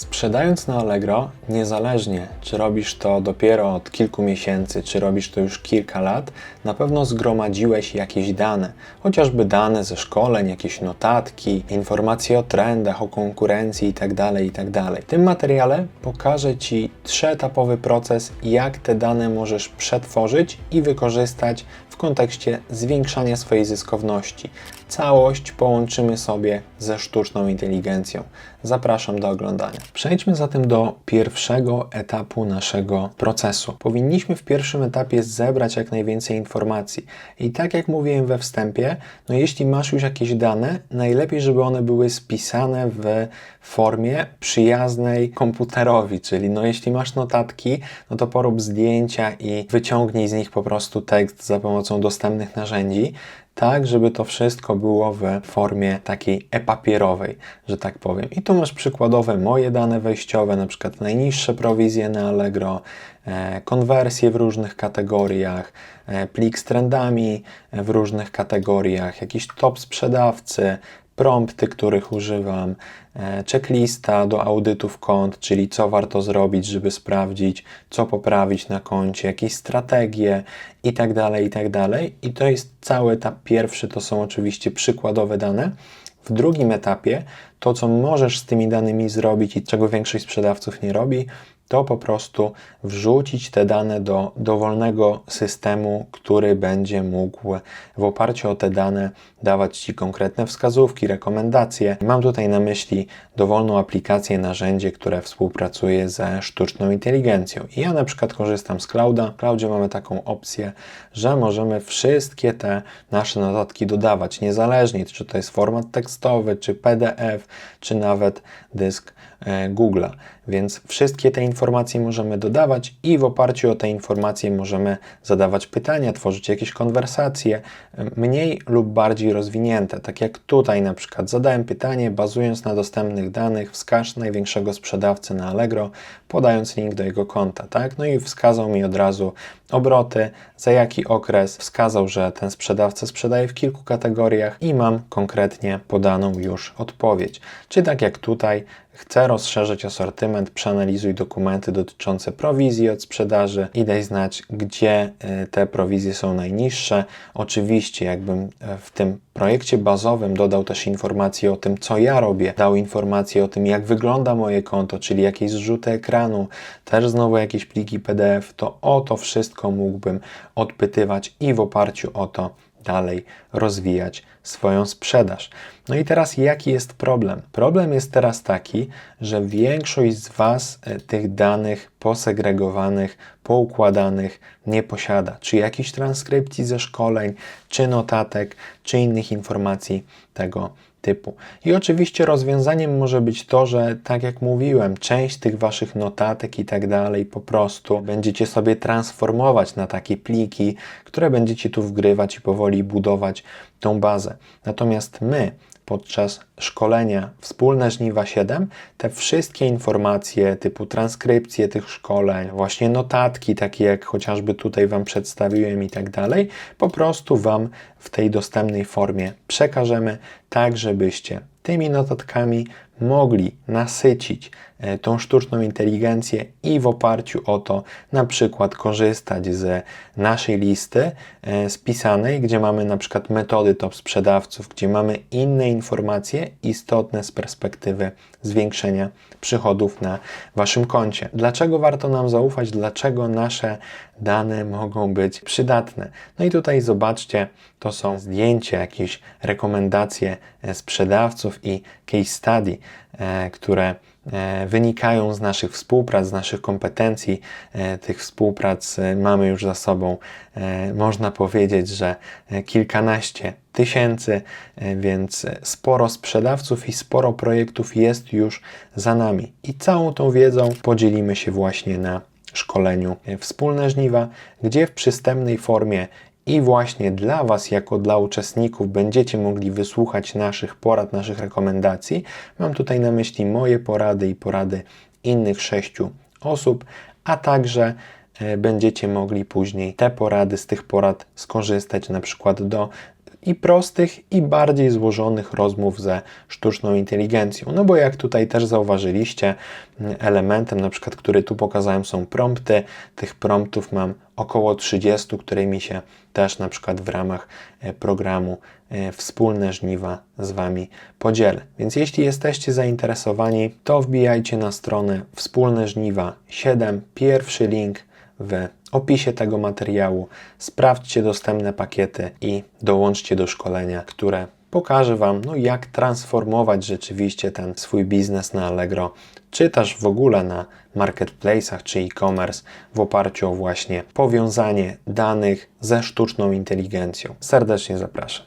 Sprzedając na Allegro, niezależnie czy robisz to dopiero od kilku miesięcy, czy robisz to już kilka lat, na pewno zgromadziłeś jakieś dane, chociażby dane ze szkoleń, jakieś notatki, informacje o trendach, o konkurencji itd. itd. W tym materiale pokażę Ci trzyetapowy proces, jak te dane możesz przetworzyć i wykorzystać w kontekście zwiększania swojej zyskowności. Całość połączymy sobie ze sztuczną inteligencją. Zapraszam do oglądania. Przejdźmy zatem do pierwszego etapu naszego procesu. Powinniśmy w pierwszym etapie zebrać jak najwięcej informacji. I tak jak mówiłem we wstępie, no jeśli masz już jakieś dane, najlepiej, żeby one były spisane w formie przyjaznej komputerowi, czyli no jeśli masz notatki, no to porób zdjęcia i wyciągnij z nich po prostu tekst za pomocą dostępnych narzędzi tak, żeby to wszystko było w formie takiej e-papierowej, że tak powiem. I tu masz przykładowe moje dane wejściowe, na przykład najniższe prowizje na Allegro, e, konwersje w różnych kategoriach, e, plik z trendami w różnych kategoriach, jakiś top sprzedawcy, prompty, których używam, e, checklista do audytów kont, czyli co warto zrobić, żeby sprawdzić, co poprawić na koncie, jakieś strategie i tak dalej, i tak. I to jest cały etap pierwszy, to są oczywiście przykładowe dane. W drugim etapie to, co możesz z tymi danymi zrobić i czego większość sprzedawców nie robi, to po prostu wrzucić te dane do dowolnego systemu, który będzie mógł w oparciu o te dane dawać Ci konkretne wskazówki, rekomendacje. Mam tutaj na myśli dowolną aplikację, narzędzie, które współpracuje ze sztuczną inteligencją. I ja na przykład korzystam z Clouda. W Cloudzie mamy taką opcję, że możemy wszystkie te nasze notatki dodawać, niezależnie czy to jest format tekstowy, czy PDF, czy nawet dysk e, Google'a. Więc wszystkie te informacje możemy dodawać i w oparciu o te informacje możemy zadawać pytania, tworzyć jakieś konwersacje, mniej lub bardziej rozwinięte. Tak jak tutaj na przykład zadałem pytanie, bazując na dostępnych danych, wskaż największego sprzedawcę na Allegro, podając link do jego konta. Tak? No i wskazał mi od razu obroty, za jaki okres, wskazał, że ten sprzedawca sprzedaje w kilku kategoriach i mam konkretnie podaną już odpowiedź. Czy tak jak tutaj, chcę rozszerzyć asortyment, przeanalizuj dokumenty dotyczące prowizji od sprzedaży i daj znać, gdzie y, te prowizje są najniższe. Oczywiście, jakbym e, w tym projekcie bazowym dodał też informacje o tym, co ja robię, dał informacje o tym, jak wygląda moje konto, czyli jakieś zrzuty ekranu, też znowu jakieś pliki PDF, to o to wszystko mógłbym odpytywać i w oparciu o to dalej rozwijać swoją sprzedaż. No i teraz jaki jest problem? Problem jest teraz taki, że większość z Was e, tych danych posegregowanych, poukładanych nie posiada. Czy jakiejś transkrypcji ze szkoleń, czy notatek, czy innych informacji tego typu. I oczywiście rozwiązaniem może być to, że tak jak mówiłem, część tych waszych notatek i tak dalej po prostu będziecie sobie transformować na takie pliki, które będziecie tu wgrywać i powoli budować tą bazę. Natomiast my podczas szkolenia. Wspólne Żniwa 7 te wszystkie informacje typu transkrypcje tych szkoleń, właśnie notatki, takie jak chociażby tutaj Wam przedstawiłem i tak dalej, po prostu Wam w tej dostępnej formie przekażemy, tak żebyście tymi notatkami mogli nasycić e, tą sztuczną inteligencję i w oparciu o to na przykład korzystać z naszej listy e, spisanej, gdzie mamy na przykład metody top sprzedawców, gdzie mamy inne informacje istotne z perspektywy zwiększenia przychodów na Waszym koncie. Dlaczego warto nam zaufać? Dlaczego nasze dane mogą być przydatne? No i tutaj zobaczcie, to są zdjęcia, jakieś rekomendacje e, sprzedawców i case study, e, które wynikają z naszych współprac, z naszych kompetencji. Tych współprac mamy już za sobą, można powiedzieć, że kilkanaście tysięcy, więc sporo sprzedawców i sporo projektów jest już za nami. I całą tą wiedzą podzielimy się właśnie na szkoleniu Wspólne Żniwa, gdzie w przystępnej formie i właśnie dla Was, jako dla uczestników, będziecie mogli wysłuchać naszych porad, naszych rekomendacji. Mam tutaj na myśli moje porady i porady innych sześciu osób, a także e, będziecie mogli później te porady z tych porad skorzystać na przykład do i prostych, i bardziej złożonych rozmów ze sztuczną inteligencją. No bo jak tutaj też zauważyliście, mm, elementem, na przykład, który tu pokazałem, są prompty. Tych promptów mam około 30, którymi się też na przykład w ramach e, programu e, Wspólne Żniwa z Wami podzielę. Więc jeśli jesteście zainteresowani, to wbijajcie na stronę Wspólne Żniwa 7, pierwszy link w opisie tego materiału. Sprawdźcie dostępne pakiety i dołączcie do szkolenia, które pokaże Wam, no, jak transformować rzeczywiście ten swój biznes na Allegro, czy też w ogóle na marketplace'ach czy e-commerce w oparciu o właśnie powiązanie danych ze sztuczną inteligencją. Serdecznie zapraszam.